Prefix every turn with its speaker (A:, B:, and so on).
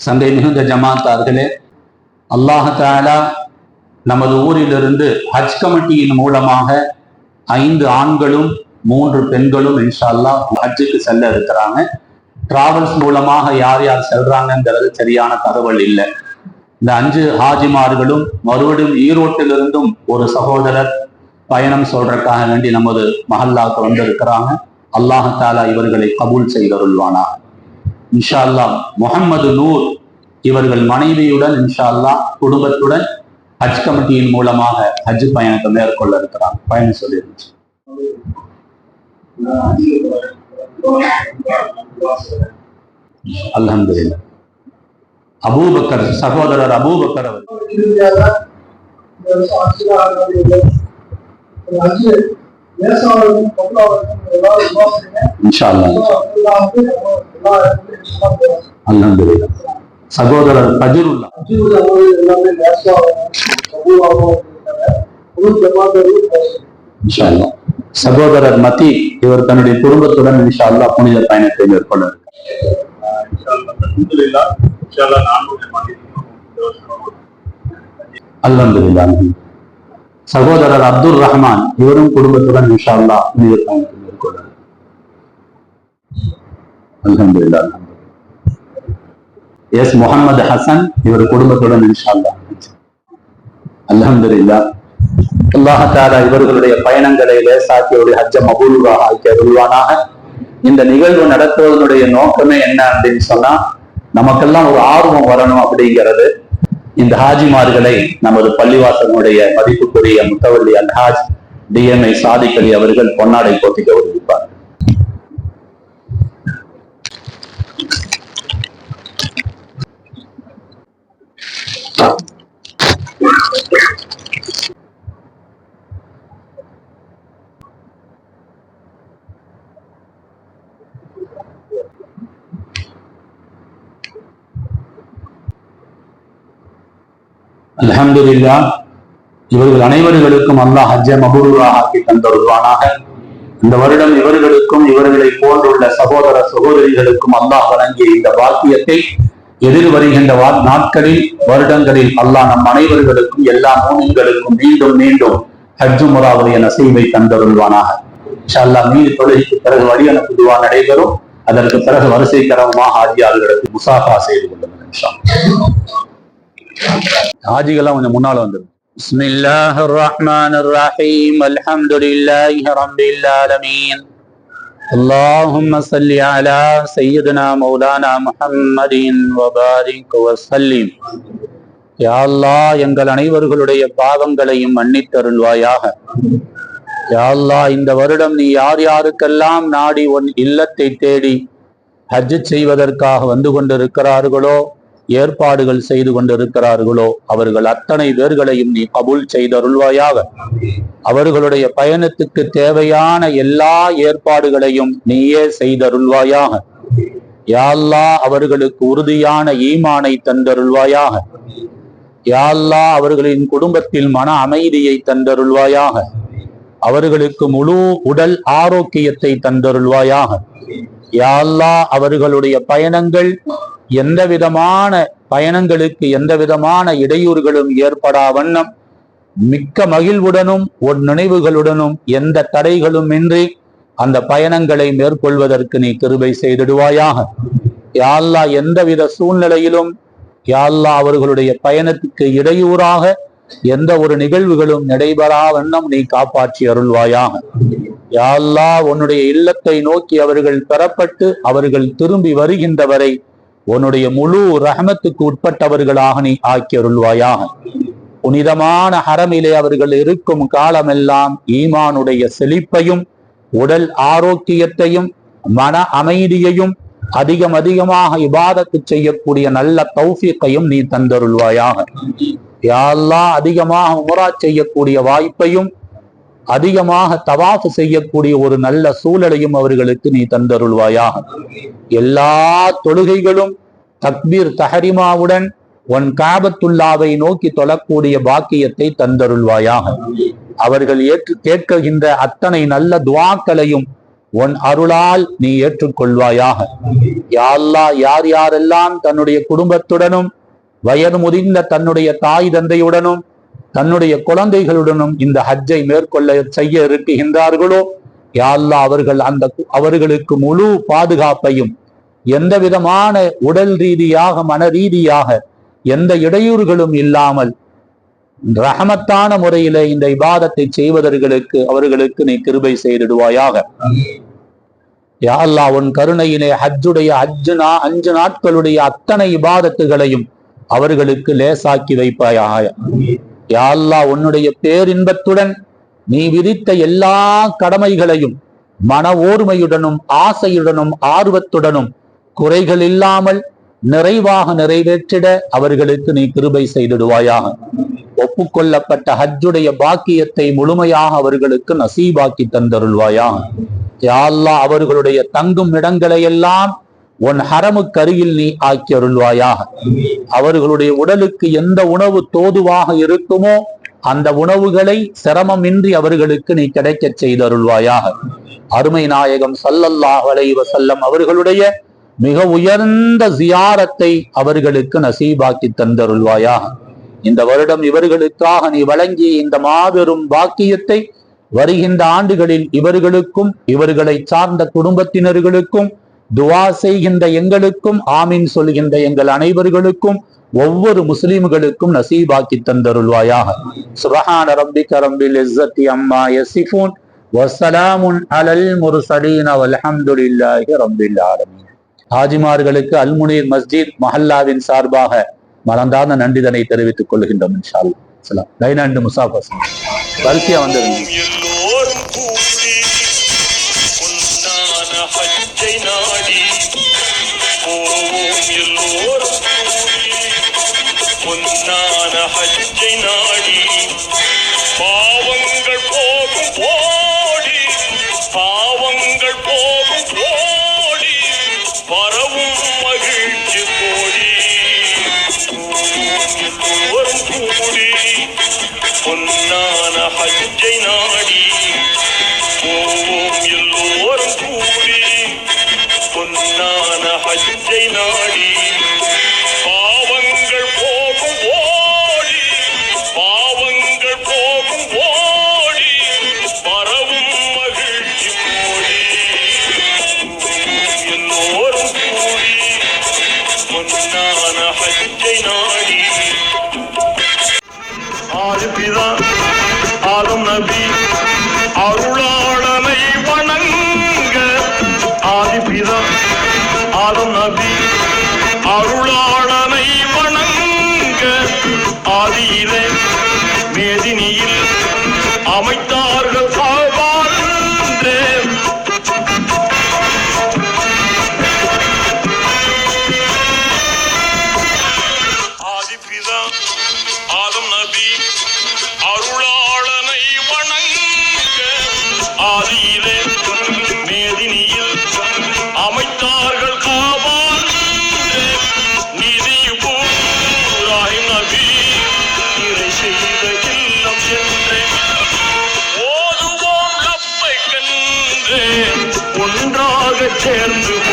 A: சந்தை மிகுந்த ஜமாத்தார்களே அல்லாஹாலா நமது ஊரிலிருந்து ஹஜ் கமிட்டியின் மூலமாக ஐந்து ஆண்களும் மூன்று பெண்களும் இன்ஷா அல்லாஹ் ஹஜ்ஜுக்கு செல்ல இருக்கிறாங்க. டிராவல்ஸ் மூலமாக யார் யார் செல்றாங்கங்கிறது சரியான தகவல் இல்லை. இந்த அஞ்சு ஹாஜிமார்களும் மறுபடியும் ஈரோட்டிலிருந்தும் ஒரு சகோதரர் பயணம் சொல்றதுக்காக வேண்டி நமது மஹல்லாவுக்கு வந்திருக்கிறாங்க அல்லாஹாலா இவர்களை கபூல் செய்தருள்வானா இன்ஷா அல்லாஹ் முகம்மது நூர் இவர்கள் மனைவியுடன் இன்ஷா அல்லாஹ் குடும்பத்துடன் ஹஜ் கமிட்டியின் மூலமாக ஹஜ் பயணத்தை மேற்கொள்ள இருக்கிறார். பயணம் சொல்லியிருந்துச்சு அலமது அபூபக்கர் சகோதரர் அபூபக்கர் அவர் சகோதரர் அல்லாஹ் சகோதரர் மதி இவர் தன்னுடைய குடும்பத்துடன் இன்ஷா அல்லாஹ் புனித பயணத்தை மேற்கொள்ள இருக்கிறார். சகோதரர் அப்துல் ரஹ்மான் இவரும் குடும்பத்துடன் இன்ஷா அல்லாஹ் புனித எஸ் முகமது ஹசன் இவர் குடும்பத்துடன் இன்ஷா அல்லாஹ் அல்ஹம்துலில்லாஹ். அல்லாஹாரா இவர்களுடைய பயணங்களை லேசாக்கியோடைய ஹஜ்ஜ மபூலுகா ஆக்கிய அருள்வானாக. இந்த நிகழ்வு நடத்துவதனுடைய நோக்கமே என்ன அப்படின்னு சொன்னா நமக்கெல்லாம் ஒரு ஆர்வம் வரணும் அப்படிங்கிறது. இந்த ஹாஜிமார்களை நமது பள்ளிவாசனுடைய மதிப்புக்குரிய முத்தவள்ளி அல்ஹாஜ் டிஎம்ஐ சாதிக்கலி அவர்கள் பொன்னாடை போட்டி கௌரவிப்பார் அலமதுல்லா இவர்கள் அனைவர்களுக்கும் அல்லாஹ் ஹஜ்ஜ மபூரா ஆக்கி தந்தருள்வானாக. இந்த வருடம் இவர்களுக்கும் இவர்களை போன்றுள்ள சகோதர சகோதரிகளுக்கும் அல்லாஹ் வழங்கிய இந்த பாக்கியத்தை எதிர் வருகின்ற நாட்களில் வருடங்களில் அல்லாஹ் நம் அனைவர்களுக்கும் எல்லா மூமின்களுக்கும் மீண்டும் மீண்டும் ஹஜ்ஜு முறாவுடைய நசீவை தந்தருள்வானாக. இன்ஷா மீது தொழுகைக்கு பிறகு வழி அனுப்புதுவா நடைபெறும். அதற்கு பிறகு வரிசை கிரமமாக ஆஜியாளர்களுக்கு முசாஃபா செய்து கொள்ளுங்கள் இன்ஷா ஹாஜிகள்லாம் கொஞ்சம் முன்னால வந்துடும் بسم الله الرحمن الرحيم الحمد لله رب العالمين اللهم صل على سيدنا مولانا محمد وبارك وسلم யா அல்லாஹ் எங்கள் அனைவர்களுடைய பாவங்களையும் மன்னித்தருள்வாயாக யா அல்லாஹ் இந்த வருடம் நீ யார் யாருக்கெல்லாம் நாடி உன் இல்லத்தை தேடி ஹஜ் செய்வதற்காக வந்து கொண்டிருக்கிறார்களோ ஏற்பாடுகள் செய்து கொண்டிருக்கிறார்களோ அவர்கள் அத்தனை பேர்களையும் நீ கபூல் செய்தருள்வாயாக. அவர்களுடைய பயணத்துக்கு தேவையான எல்லா ஏற்பாடுகளையும் நீயே செய்தருள்வாயாக. யாழ்லா அவர்களுக்கு உறுதியான ஈமானை தந்தருள்வாயாக. யாழ்லா அவர்களின் குடும்பத்தில் மன அமைதியை தந்தருள்வாயாக. அவர்களுக்கு முழு உடல் ஆரோக்கியத்தை தந்தருள்வாயாக. யாழ்லா அவர்களுடைய பயணங்கள் எந்த விதமான பயணங்களுக்கு எந்த விதமான இடையூறுகளும் ஏற்படா வண்ணம் மிக்க மகிழ்வுடனும் உன் நினைவுகளுடனும் எந்த தடைகளும் இன்றி அந்த பயணங்களை மேற்கொள்வதற்கு நீ கிருபை செய்திடுவாயாக. யாழ்லா எந்தவித சூழ்நிலையிலும் யாழ்லா அவர்களுடைய பயணத்துக்கு இடையூறாக எந்த ஒரு நிகழ்வுகளும் நடைபெறா வண்ணம் நீ காப்பாற்றி அருள்வாயாக. யாழ்லா உன்னுடைய இல்லத்தை நோக்கி அவர்கள் பெறப்பட்டு அவர்கள் திரும்பி வருகின்ற வரை உன்னுடைய முழு ரஹமத்துக்கு உட்பட்டவர்களாக நீ ஆக்கி அருள்வாயாக புனிதமான ஹரமிலே அவர்கள் இருக்கும் காலமெல்லாம் ஈமானுடைய செழிப்பையும் உடல் ஆரோக்கியத்தையும் மன அமைதியையும் அதிகம் அதிகமாக இபாதத்து செய்யக்கூடிய நல்ல தௌஃபீக்கையும் நீ தந்தருள்வாயாக. யாரெல்லாம் அதிகமாக உமரா செய்யக்கூடிய வாய்ப்பையும் அதிகமாக தவாஃப் செய்யக்கூடிய ஒரு நல்ல சூழலையும் அவர்களுக்கு நீ தந்தருள்வாயாக. எல்லா தொழுகைகளும் தக்பீர் தஹரிமாவுடன் உன் காபத்துல்லாவை நோக்கி தொழக்கூடிய பாக்கியத்தை தந்தருள்வாயாக. அவர்கள் ஏற்று கேட்கின்ற அத்தனை நல்ல துவாக்களையும் உன் அருளால் நீ ஏற்றுக்கொள்வாயாக. யாரா யார் யாரெல்லாம் தன்னுடைய குடும்பத்துடனும் வயது முதிர்ந்த தன்னுடைய தாய் தந்தையுடனும் தன்னுடைய குழந்தைகளுடனும் இந்த ஹஜ்ஜை மேற்கொள்ள செய்ய இருக்குகின்றார்களோ யா அவர்கள் அந்த அவர்களுக்கு முழு பாதுகாப்பையும் எந்த விதமான உடல் ரீதியாக மன ரீதியாக எந்த இடையூறுகளும் இல்லாமல் ரஹமத்தான முறையிலே இந்த இபாதத்தை செய்வதற்கு அவர்களுக்கு நீ கிருபை செய்திடுவாயாக. யாழ்லா உன் கருணையிலே ஹஜ்ஜுடைய ஹஜ்ஜு நா அஞ்சு நாட்களுடைய அத்தனை இபாதத்துகளையும் அவர்களுக்கு லேசாக்கி வைப்பாயாக. யாழ்லா உன்னுடைய பேரின்பத்துடன் நீ விதித்த எல்லா கடமைகளையும் மன ஓர்மையுடனும் ஆசையுடனும் ஆர்வத்துடனும் குறைகள் இல்லாமல் நிறைவாக நிறைவேற்றிட அவர்களுக்கு நீ கிருபை செய்திடுவாயாக. ஒப்புக்கொள்ளப்பட்ட ஹஜ்ஜுடைய பாக்கியத்தை முழுமையாக அவர்களுக்கு நசீபாக்கி தந்தருள்வாயாக. யாழ்லா அவர்களுடைய தங்கும் இடங்களை எல்லாம் உன் ஹரமுக்கு அருகில் நீ ஆக்கி அருள்வாயாக. அவர்களுடைய உடலுக்கு எந்த உணவு தோதுவாக இருக்குமோ அந்த உணவுகளை சிரமமின்றி அவர்களுக்கு நீ கிடைக்கச் செய்தருள்வாயாக அருமை நாயகம் சல்லல்லாஹ் அலைவ செல்லம் அவர்களுடைய மிக உயர்ந்த ஜியாரத்தை அவர்களுக்கு நசீபாக்கி தந்தருள்வாயாக. இந்த வருடம் இவர்களுக்காக நீ வழங்கிய இந்த மாபெரும் பாக்கியத்தை வருகின்ற ஆண்டுகளில் இவர்களுக்கும் இவர்களை சார்ந்த குடும்பத்தினர்களுக்கும் துவா செய்கின்ற எங்களுக்கும் ஆமீன் சொல்கின்ற எங்கள் அனைவர்களுக்கும் ஒவ்வொரு முஸ்லிம்களுக்கும் நசீபாக்கி தந்தருள்வாயாக. சுபஹான ரப்பிக ரப்பில் இஸ்ஸத்தி அம்மா யசிஃபூன். வசலாமுன் அலல் முர்சலீன வல்ஹம்துலில்லாஹி ரப்பில் ஆலமீன். ஹாஜிமார்களுக்கு அல்முனீர் மஸ்ஜித் மஹல்லாவின் சார்பாக மறந்தார்ந்த நன்றிதனை தெரிவித்துக் கொள்கின்றோம் இன்ஷா அல்லாஹ் சலாம் லைனாண்டு முசாஃபர் வரிசையா வந்துருங்க
B: எல்லோரும் பொன்னான ஹஜ்ஜை நாடி பாவங்கள் போகும் ஓடி பாவங்கள் போகும் ஓடி பரவும் மகிழ்ச்சி கோடி எல்லோரும் கூடி பொன்னான ஹஜ்ஜை நாடி. attention.